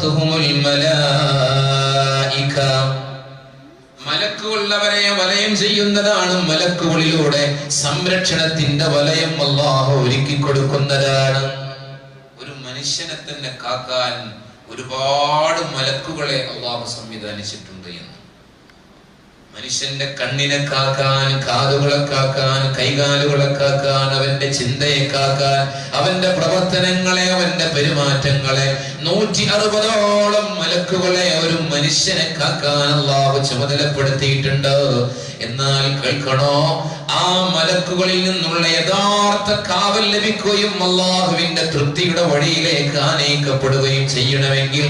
മലായിക മലക്കുകൾ വലയം ചെയ്യുന്നതാണ് മലക്കുകളിലൂടെ സംരക്ഷണത്തിന്റെ വലയം അള്ളാഹു ഒരുക്കി കൊടുക്കുന്നതാണ്. ഒരു മനുഷ്യനെ തന്നെ കാക്കാൻ ഒരുപാട് മലക്കുകളെ അള്ളാഹു സംവിധാനിച്ചിട്ടുണ്ട് എന്ന്. മനുഷ്യന്റെ കണ്ണിനെ കാക്കാൻ കാതുകളെ കാക്കാൻ കൈകാലുകളെ കാക്കാൻ അവന്റെ ചിന്തയെ കാക്കാൻ അവന്റെ പ്രവർത്തനങ്ങളെ അവന്റെ പെരുമാറ്റങ്ങളെ നൂറ്റി അറുപതോളം മലക്കുകളെ ഒരു മനുഷ്യനെ കാക്കാൻ അള്ളാഹു ചുമതലപ്പെടുത്തിയിട്ടുണ്ട്. എന്നാൽ കേൾക്കണോ? ആ മലക്കുകളിൽ നിന്നുള്ള യഥാർത്ഥ കാവൽ ലഭിക്കുകയും അള്ളാഹുവിന്റെ തൃപ്തിയുടെ വഴിയിലേക്ക് ആനയിക്കപ്പെടുകയും ചെയ്യണമെങ്കിൽ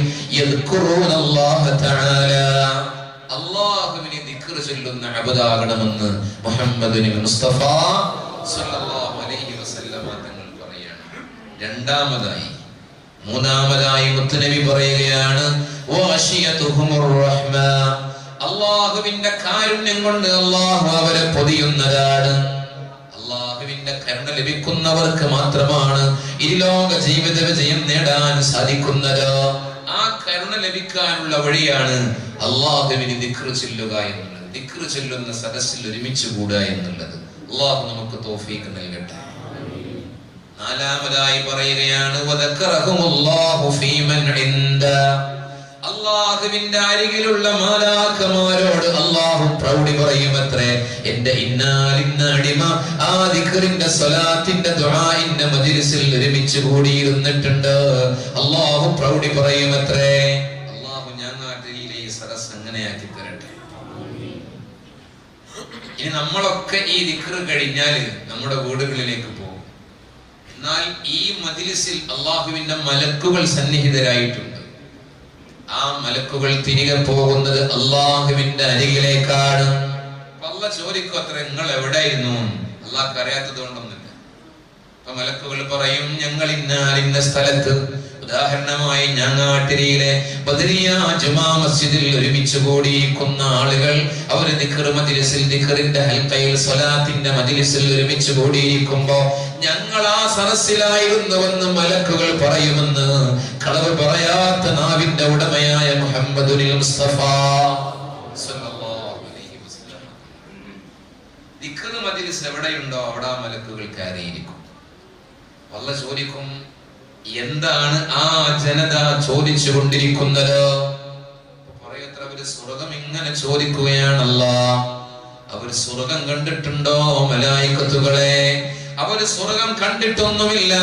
അള്ളാഹുവിനെ ദിക്ർ ചൊല്ലുന്ന അബദാകണമെന്ന് മുഹമ്മദ് മുസ്തഫ അലൈഹി വസല്ലമ തങ്ങൾ പറയാണ്. രണ്ടാമതായി മൂന്നാമതായി മുത്തനബി പറയുകയാണ് അള്ളാഹുവിന്റെ കാരുണ്യം കൊണ്ട് അള്ളാഹു അവരെ പൊതിയുന്നതാണ്. അള്ളാഹുവിന്റെ കരുണ ലഭിക്കുന്നവർക്ക് മാത്രമാണ് ഈ ലോക ജീവിത വിജയം നേടാൻ സാധിക്കുന്നത്. ആ കരുണ ലഭിക്കാനുള്ള വഴിയാണ് അള്ളാഹുവിന് ദിക്ർ ചെല്ലുക എന്നുള്ളത്. ദിക്ർ ചൊല്ലുന്ന സദസ്സിൽ ഒരുമിച്ച് കൂടുക എന്നുള്ളത്. അള്ളാഹു നമുക്ക് തോഫീക്ക് നൽകട്ടെ. നാലാമതായി പറയുകയാണ് അള്ളാഹുവിന്റെ അരികിലുള്ള മാലാക്കമാരോട് അള്ളാഹു പ്രൗഢി പറയുമത്രേ എന്റെ ഇന്നാലിന്ന ആ ദിക്റിന്റെ സ്വലാത്തിന്റെ ദുആഇന്റെ മജിലിസിൽ ഒരുമിച്ച് കൂടിയിരുന്നിട്ടുണ്ട്. അള്ളാഹു പ്രൗഢി പറയുമത്രേ അള്ളാഹു ഞാൻ നാട്ടിലെ ഈ സദസ് അങ്ങനെയാക്കി തരട്ടെ. ഇനി നമ്മളൊക്കെ ഈ ദിക്റ് കഴിഞ്ഞാൽ നമ്മുടെ വീടുകളിലേക്ക് പോകും എന്നാൽ ഈ മതിലിസിൽ അള്ളാഹുവിന്റെ മലക്കുകൾ സന്നിഹിതരായിട്ടുണ്ട്. ആ മലക്കുകൾ തിരികെ പോകുന്നത് അള്ളാഹുവിന്റെ അരികിലേക്കാണ്. പല ചോദിക്കും അത്ര നിങ്ങൾ എവിടെയായിരുന്നു അള്ളാഹ് അറിയാത്തത് കൊണ്ടൊന്നുമില്ല. അപ്പൊ മലക്കുകൾ പറയും ഞങ്ങൾ ഇന്ന ഇന്ന സ്ഥലത്ത് ഉദാഹരണമായി ഞങ്ങാട്ടിരിയിലെ ബദരിയ ജുമാ മസ്ജിദിൽ ഒരുമിച്ച് കൂടിയിരിക്കുന്ന ആളുകൾ അവർ മജ്ലിസിൽ ദിക്റിന്റെ ഹൽക്കയിൽ സ്വലാത്തിന്റെ മജ്ലിസിൽ ഒരുമിച്ച് കൂടിയിരിക്കുമ്പോ ഞങ്ങൾ ആ സദസ്സിലായിരുന്നുവെന്ന് മലക്കുകൾ പറയുമെന്ന് കളവ് പറയാത്ത നാവിന്റെ ഉടമയായ മുഹമ്മദ് മുസ്തഫ ദിക്ർ മജ്ലിസ് എവിടെയുണ്ടോ അവിടെ മലക്കുകൾ കയറിയിരിക്കും. വല്ല ചോദിക്കും എന്താണ് ആ ജനത ചോദിച്ചു കൊണ്ടിരിക്കുന്നത് പറയത്ര അവർ സ്വർഗം ഇങ്ങനെ ചോദിക്കുകയാണല്ല. അവർ സ്വർഗം കണ്ടിട്ടുണ്ടോ മലായിക്കത്തുകളെ? അവർ സ്വർഗം കണ്ടിട്ടൊന്നുമില്ല.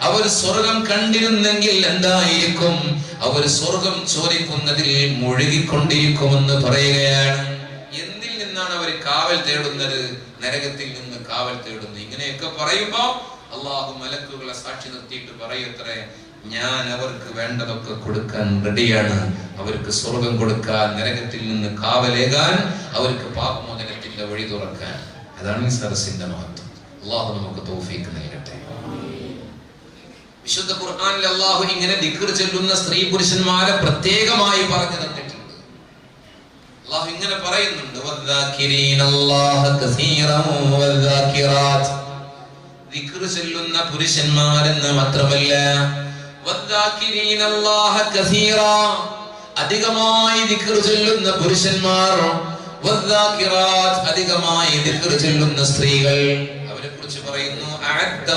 അവർ സ്വർഗം കണ്ടിരുന്നെങ്കിൽ എന്തായിരിക്കും? അവർ സ്വർഗം ചോദിക്കുന്നതിൽ മുഴുകിക്കൊണ്ടിരിക്കുമെന്ന് പറയുകയാണ്. എന്തിൽ നിന്നാണ് അവർ കാവൽ തേടുന്നത്? നരകത്തിൽ നിന്ന് കാവൽ തേടുന്നത് ഇങ്ങനെയൊക്കെ പറയുമ്പോ അള്ളാഹു മലക്കുകളെ സാക്ഷി നിർത്തിയിട്ട് പറയത്രേ ഞാൻ അവർക്ക് വേണ്ടതൊക്കെ കൊടുക്കാൻ റെഡിയാണ് അവർക്ക് സ്വർഗം കൊടുക്കാൻ നരകത്തിൽ നിന്ന് കാവലേകാൻ അവർക്ക് പാപമോചനത്തിന്റെ വഴി തുറക്കാൻ. അതാണ് ഈ സരസിന്റെ മഹത്വം. അള്ളാഹു നമുക്ക് തോഫീക്ക് നൽകട്ടെ. വിശുദ്ധ ഖുർആാനിൽ അള്ളാഹു ഇങ്ങനെ ദിക്കർ ചെല്ലുന്ന സ്ത്രീ പുരുഷന്മാരെ പ്രത്യേകമായി പറഞ്ഞു തന്നിട്ടുണ്ട്. അള്ളാഹു ഇങ്ങനെ പറയുന്നുണ്ട് ദിക്ർ ചൊല്ലുന്ന പുരുഷന്മാരെന്ന് മാത്രമല്ല അധികമായി ദിക്ർ ചൊല്ലുന്ന പുരുഷന്മാർ അധികമായി ദിക്ർ ചൊല്ലുന്ന സ്ത്രീകൾ. അവരെ കുറിച്ച് പറയുന്നു അവർക്ക്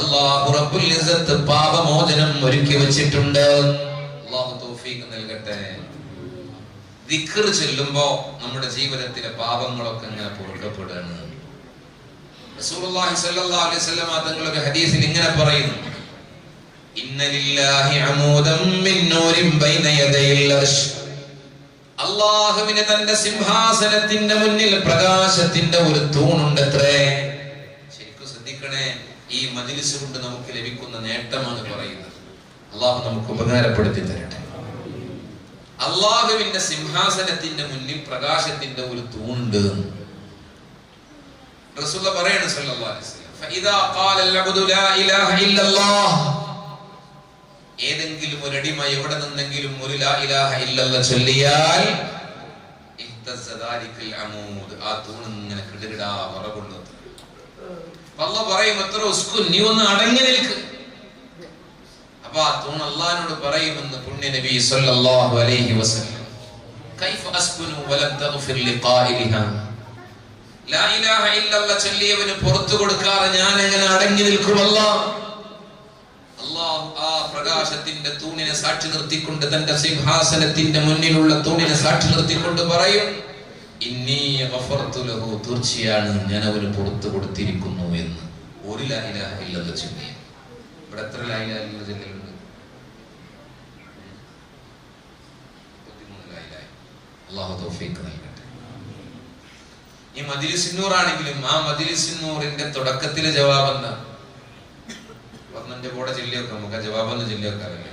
അല്ലാഹു റബ്ബുൽ ഇസ്സത്ത് പാപമോചനം ഒരുക്കി വെച്ചിട്ടുണ്ട്. അല്ലാഹു തൗഫീഖ് നൽകട്ടെ. ദിക്ർ ചൊല്ലുമ്പോ നമ്മുടെ ജീവിതത്തിലെ പാപങ്ങളൊക്കെ ഇങ്ങനെ പൊറുക്കപ്പെടുകയാണ്. അലൈഹി വസല്ലം ഹദീസിൽ ഇങ്ങനെ പറയുന്നു. ഇന്ന ലില്ലാഹി ബൈന തന്റെ സിംഹാസനത്തിന്റെ മുന്നിൽ പ്രകാശത്തിന്റെ ഒരു തൂണുണ്ടത്രേ. ശരിക്കും ശ്രദ്ധിക്കണേ ഈ മജിലിസ് കൊണ്ട് നമുക്ക് ലഭിക്കുന്ന നേട്ടമാണ് പറയുന്നത്. അള്ളാഹു നമുക്ക് ഉപകാരപ്പെടുത്തി തരട്ടെ. അള്ളാഹുവിന്റെ സിംഹാസനത്തിന്റെ മുന്നിൽ പ്രകാശത്തിന്റെ ഒരു തൂണുണ്ട് റസൂല പറയാണ് സല്ലല്ലാഹു അലൈഹി വസല്ലം ഫഇദാ ഖാല അൽ-അബ്ദു ലാ ഇലാഹ ഇല്ലല്ലാഹ്. ഏതെങ്കിലും ഒരു അടിമ എവിടെ നിന്നെങ്കിലും ഒരു ലാ ഇലാഹ ഇല്ലല്ലാഹ് ചൊല്ലിയാൽ ആ തൂൺ ഇങ്ങനെ കിടുകിടാ വിറകൊള്ളുന്നത് അപ്പൊ പറയും എത്ര ഉസ്കു നീ ഒന്ന് അടങ്ങി നിൽക്ക്. ആ തൂൺ അള്ളാഹിനോട് പറയുമെന്ന് പുണ്യ നബി സല്ലല്ലാഹു അലൈഹി വസല്ലം കൈഫ അസ്കുനു വലം തഗ്ഫിർ ലിഖായിലിഹാ ലാ ഇലാഹ ഇല്ലല്ലാഹ് ചൊല്ലിയവന് പുറത്തു കൊടുക്കാതെ ഞാൻ എങ്ങനെ അടങ്ങി നിൽക്കുമല്ല. അള്ളാഹു ആ പ്രകാശത്തിന്റെ തൂണിനെ സാക്ഷി നിർത്തിക്കൊണ്ട് തന്റെ സിംഹാസനത്തിന്റെ മുന്നിലുള്ള തൂണിനെ സാക്ഷി നിർത്തിക്കൊണ്ട് പറയും തീർച്ചയാണ് ഞാൻ അവന് പുറത്തു കൊടുത്തിരിക്കുന്നു എന്ന്. ഒരു ലാ ഇലാഹ ഇല്ലല്ലാഹ് ചൊല്ലി ഇവിടെ എത്ര ലാ ഇലാഹ ഇല്ലല്ലാഹ് ചൊല്ലുന്നുണ്ട് മുപ്പത്തിമൂന്ന് ലാ ഇലാഹ. അള്ളാഹു തൗഫീഖ് നൽകട്ടെ. ഈ മജിലിസിന്നൂർ ആണെങ്കിലും ആ മജിലിസിന്നൂറിന്റെ തുടക്കത്തിലെ ജവാബ് എന്താ പതിനഞ്ച് കൂടെ ചെല്ലിയൊക്കെ നമുക്ക്. ആ ജവാബൊന്ന് ചെല്ലിയൊക്കെ അറിയാം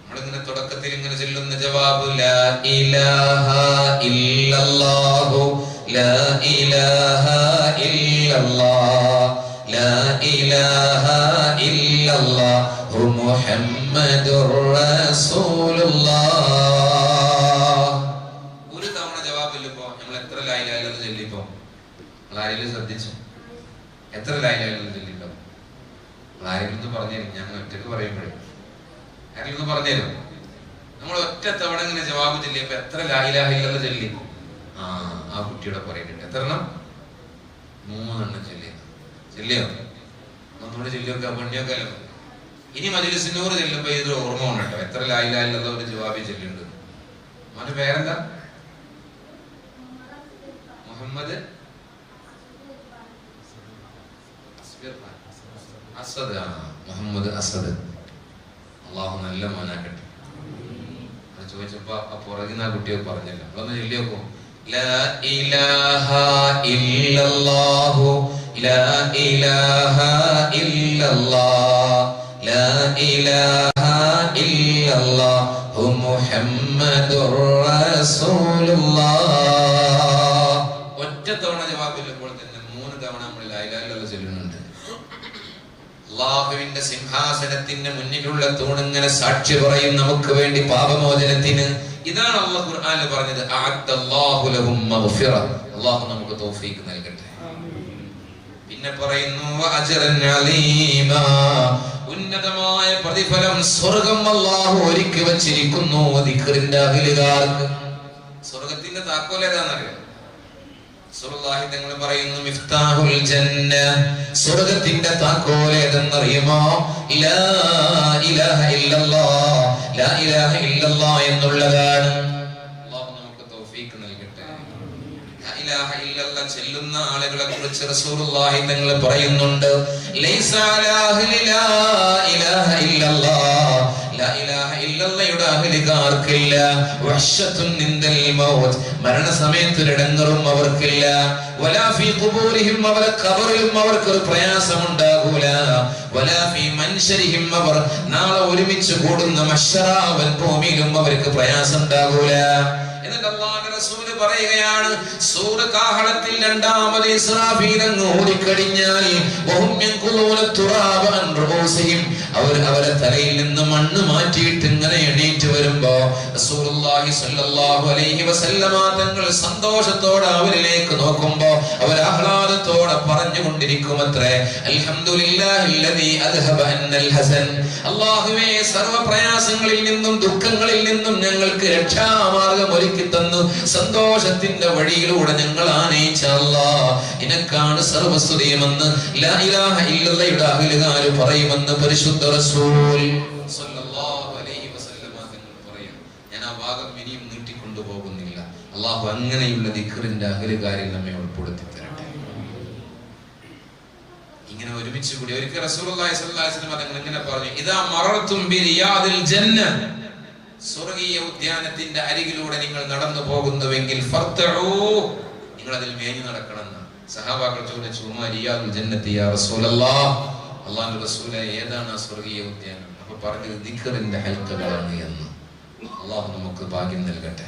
നമ്മളിങ്ങനെ തുടക്കത്തിൽ ഇങ്ങനെ ചൊല്ലുന്ന ജവാബ് ലാ ഇലാഹ ലാ ഇലാഹ ഇല്ലല്ലാഹ് ലാ ഇലാഹ ആരെങ്കിലും ശ്രദ്ധിച്ചു. എത്ര ലായിലായാലും ചൊല്ലിട്ടോ നിങ്ങൾ ആരെങ്കിലും ഒന്ന് പറഞ്ഞുതരും. ഞാൻ ഒറ്റയ്ക്ക് പറയുമ്പോഴേ. ആരെങ്കിലും ഒന്ന് പറഞ്ഞുതരും. നമ്മൾ ഒറ്റ തവണ ഇങ്ങനെ ജവാബ് ചൊല്ലിയപ്പോ എത്ര ലായിലാഹില്ലെന്ന് ചൊല്ലി? ആ ആ കുട്ടിയുടെ പറയുന്നുണ്ട് എത്ര എണ്ണം? മൂന്നെണ്ണം ചൊല്ലിയത് ചൊല്ലിയോ? ഒന്നുകൂടെ ചൊല്ലിയൊക്കെ പണിയൊക്കെ അല്ലോ ഇനി മജിലിസിനൂറ് ചെല്ലുമ്പോ ഇതൊരു ഓർമ്മ കേട്ടോ. എത്ര ലായിലാഹില്ലെന്ന ഒരു ജവാബി ചെല്ലുണ്ട് അവന്റെ പേരെന്താ? അസദ് മുഹമ്മദ് അസദ് അള്ളാഹു നല്ല മോനാക്കട്ടെ. അത് ചോദിച്ചപ്പോ ആ പുറകിൽ ആ കുട്ടിയെ പറഞ്ഞല്ലോ. അതൊന്ന് ചൊല്ലി നോക്കൂ. ലാ ഇലാഹ ഇല്ലല്ലാഹു ലാ ഇലാഹ ഇല്ലല്ലാഹ് ലാ ഇലാഹ ഇല്ലല്ലാഹു മുഹമ്മദുർ റസൂലുള്ളാഹ്. ഒറ്റ തവണ ജവാബ് ചൊല്ലുമ്പോൾ തന്നെ മൂന്ന് തവണ നമ്മൾ ലാ ഇലാഹ ഇല്ലല്ലാഹ് ചൊല്ലുന്നുണ്ട്. അള്ളാഹുവിന്റെ സിംഹാസനത്തിന്റെ മുന്നിലുള്ള തൂണിങ്ങനെ സാക്ഷി പറയും നമുക്ക് വേണ്ടി പാപമോചനത്തിന്. ഇതാണ് അള്ളാഹ് ഖുർആനിൽ പറഞ്ഞത് അള്ളാഹു നമുക്ക് തൗഫീഖ് നൽകട്ടെ. പിന്നെ പറയുന്നു ഉന്നതമായ പ്രതിഫലം സ്വർഗം അള്ളാഹു ഒരുക്കി വച്ചിരിക്കുന്നു സ്വർഗത്തിന്റെ താക്കോൽ ഏതാണെന്നറിയോ തങ്ങൾ പറയുന്നു മിഫ്താഹുൽ ജന്ന സ്വർഗത്തിന്റെ താക്കോൽ ഏതെന്നറിയുമോ? ലാ ഇലാഹ ഇല്ലല്ലാഹ് ലാ ഇലാഹ ഇല്ലല്ലാഹ് എന്നുള്ളതാണ്. അല്ലാഹു നമുക്ക് തൗഫീഖ് നൽകട്ടെ. ലാ ഇലാഹ ഇല്ലല്ലാഹ് ചെല്ലുന്ന ആളുകളെ കുറിച്ച് റസൂലുള്ളാഹി തങ്ങൾ പറയുന്നുണ്ട് ലൈസ അലാ ലാ ഇലാഹ ഇല്ലല്ലാഹ് ലാ ഇലാഹ ഇല്ലല്ലയുടെ അഹ്ലികാർക്കില്ല വഹ്ശത്തുൻ നിന്ദൽ മൗത്ത്. മരണസമയത്ത് ഇടങ്ങറും അവർക്കില്ല. അവരെ കബറിലും അവർക്ക് ഒരു പ്രയാസം ഉണ്ടാകൂല അവർ നാളെ ഒരുമിച്ച് കൂടുന്ന മഷറാവൻ ഭൂമിയിലും അവർക്ക് പ്രയാസം ഉണ്ടാകൂല എന്നിട്ട് പറയുകയാണ് സൂറ കാഹളത്തിൽ രണ്ടാമത് ഇസ്രാഫീൽ അങ്ങ് ഓടിക്കഴിഞ്ഞാൽ അവർ അവരെ തലയിൽ നിന്ന് മണ്ണ് മാറ്റിയിട്ട് ഇങ്ങനെ എണീറ്റ് വരുമ്പോ തങ്ങൾ സന്തോഷത്തോടെ അവരിലേക്ക് നോക്കുമ്പോ അവർ ആഹ്ലാദത്തോടെ ഹസൻ. അല്ലാഹുവേ സർവ പ്രയാസങ്ങളിൽ നിന്നും ദുഃഖങ്ങളിൽ നിന്നും ഞങ്ങൾക്ക് രക്ഷാമാർഗം ഒരുക്കി തന്നു. സന്തോഷത്തിന്റെ വഴിയിലൂടെ ഞങ്ങൾ ആനയിച്ച അല്ലാ നിനക്കാണ് സർവസ്തുതിയുമെന്ന് പറയുമെന്ന് പരിശുദ്ധ റസൂൽ സ്വല്ലല്ലാഹു അലൈഹി വസല്ലമ തങ്ങൾ പറയും ഞാൻ ആ ഭാഗം ഇനിയും നീട്ടിക്കൊണ്ടുപോകുന്നില്ല. അള്ളാഹു അങ്ങനെയുള്ള ദിഖറിന്റെ അഖിലുകാരിൽ നമ്മെ ഉൾപ്പെടുത്തി തരട്ടെ. ഇങ്ങനെ ഒരുമിച്ച് കൂടി ഒരിക്കൽ റസൂലുള്ളാഹി സ്വല്ലല്ലാഹി അലൈഹി വസല്ലം തങ്ങൾ ഇങ്ങനെ പറഞ്ഞു ഇദാ മറർതും ബി റിയാദിൽ ജന്ന സ്വർഗീയ ഉദ്യാനത്തിന്റെ അരികിലൂടെ നിങ്ങൾ നടന്നു പോകുന്നുവെങ്കിൽ നിങ്ങൾ അതിൽ മേഞ്ഞു നടക്കണം സഹാബാക്കൾ ചോദിച്ചു ഉമ്മ റിയാദുൽ ജന്നത്തി യാ റസൂലല്ലാഹ് അള്ളാഹുവിന്റെ റസൂലെ ഏതാണ് ആ സ്വർഗീയ ഉദ്യാനം? അപ്പൊ പറഞ്ഞത് ദിഖറിന്റെ ഹൽക്കകളാണ് എന്ന്. അള്ളാഹു നമുക്ക് ഭാഗ്യം നൽകട്ടെ.